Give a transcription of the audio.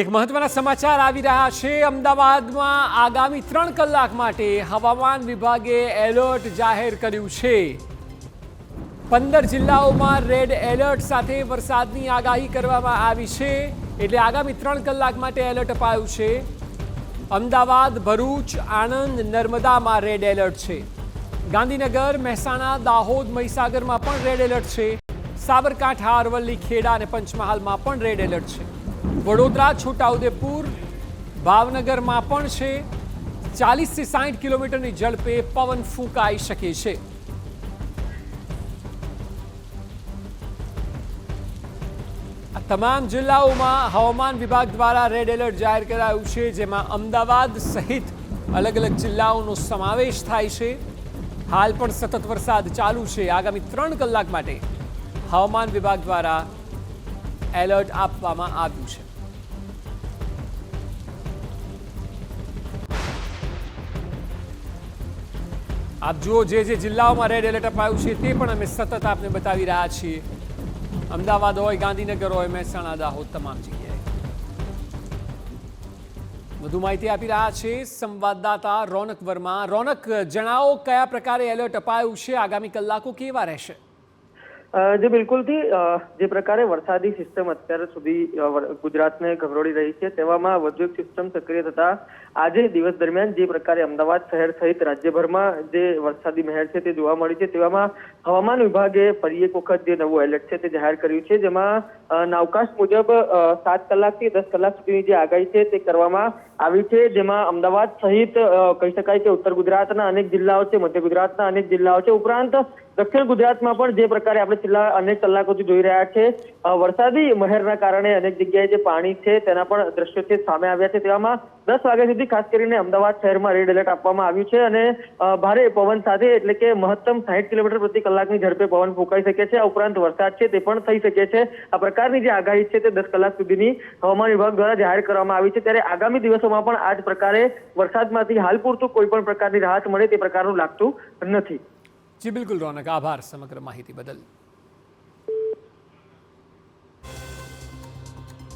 એક મહત્વના સમાચાર આવી રહ્યા છે. અમદાવાદમાં આગામી ત્રણ કલાક માટે હવામાન વિભાગે એલર્ટ જાહેર કર્યું છે. પંદર જિલ્લાઓમાં રેડ એલર્ટ સાથે વરસાદની આગાહી કરવામાં આવી છે. એટલે આગામી ત્રણ કલાક માટે એલર્ટ અપાયું છે. અમદાવાદ, ભરૂચ, આણંદ, નર્મદામાં રેડ એલર્ટ છે. ગાંધીનગર, મહેસાણા, દાહોદ, મહીસાગરમાં પણ રેડ એલર્ટ છે. સાબરકાંઠા, અરવલ્લી, ખેડા અને પંચમહાલમાં પણ રેડ એલર્ટ છે. વડોદરા, છોટાઉદેપુર, ભાવનગરમાં પણ છે. ચાલીસથી સાઠ કિલોમીટરની ઝડપે પવન ફૂંકાઈ શકે છે. તમામ જિલ્લાઓમાં હવામાન વિભાગ દ્વારા રેડ એલર્ટ જાહેર કરાયું છે, જેમાં અમદાવાદ સહિત અલગ અલગ જિલ્લાઓનો સમાવેશ થાય છે. હાલ પણ સતત વરસાદ ચાલુ છે. આગામી ત્રણ કલાક માટે હવામાન વિભાગ દ્વારા એલર્ટ આપવામાં આવ્યું છે. આપ જુઓ જે જે જિલ્લાઓમાં રેડ એલર્ટ અપાયું છે તે પણ અમે સતત આપને બતાવી રહ્યા છીએ. અમદાવાદ હોય, ગાંધીનગર હોય મહેસાણા દાહોદ તમામ જગ્યાએ. વધુ માહિતી આપી રહ્યા છે સંવાદદાતા રોનક વર્મા. રોનક, જણાવો કયા પ્રકારે એલર્ટ અપાયું છે? આગામી કલાકો કેવા રહેશે? જે બિલકુલથી જે પ્રકારે વરસાદી સિસ્ટમ અત્યાર સુધી ગુજરાતને ગભરોડી રહી છે, તેવામાં વધુ સિસ્ટમ સક્રિય થતા આજે દિવસ દરમિયાન જે પ્રકારે અમદાવાદ શહેર સહિત રાજ્યભરમાં જે વરસાદી મહેર છે તે જોવા મળી છે, તેવામાં હવામાન વિભાગે ફરી એક વખત જે નવું એલર્ટ છે તે જાહેર કર્યું છે, જેમાં નાવકાશ મુજબ સાત કલાકથી દસ કલાક સુધીની જે આગાહી છે તે કરવામાં આવી છે, જેમાં અમદાવાદ સહિત કહી શકાય કે ઉત્તર ગુજરાતના અનેક જિલ્લાઓ છે, મધ્ય ગુજરાતના અનેક જિલ્લાઓ છે, ઉપરાંત દક્ષિણ ગુજરાતમાં પણ જે પ્રકારે આપણે છેલ્લા અનેક કલાકોથી જોઈ રહ્યા છે વરસાદી મહેરના કારણે અનેક જગ્યાએ જે પાણી છે તેના પણ દ્રશ્યો છે, સામે આવ્યા છે, તેવામાં દસ વાગ્યા સુધી ખાસ કરીને અમદાવાદ શહેરમાં રેડ એલર્ટ આપવામાં આવ્યું છે અને ભારે પવન સાથે એટલે કે મહત્તમ સાહીઠ કિલોમીટર પ્રતિ કલાકની ઝડપે પવન ફૂંકાઈ શકે છે, આ ઉપરાંત વરસાદ છે તે પણ થઈ શકે છે, આ પ્રકારની જે આગાહી છે તે દસ કલાક સુધીની હવામાન વિભાગ દ્વારા જાહેર કરવામાં આવી છે. ત્યારે આગામી દિવસોમાં પણ આ જ પ્રકારે વરસાદમાંથી હાલ પૂરતું કોઈ પણ પ્રકારની રાહત મળે તે પ્રકારનું લાગતું નથી. જી, બિલકુલ રોનક. આભાર સમગ્ર માહિતી બદલ.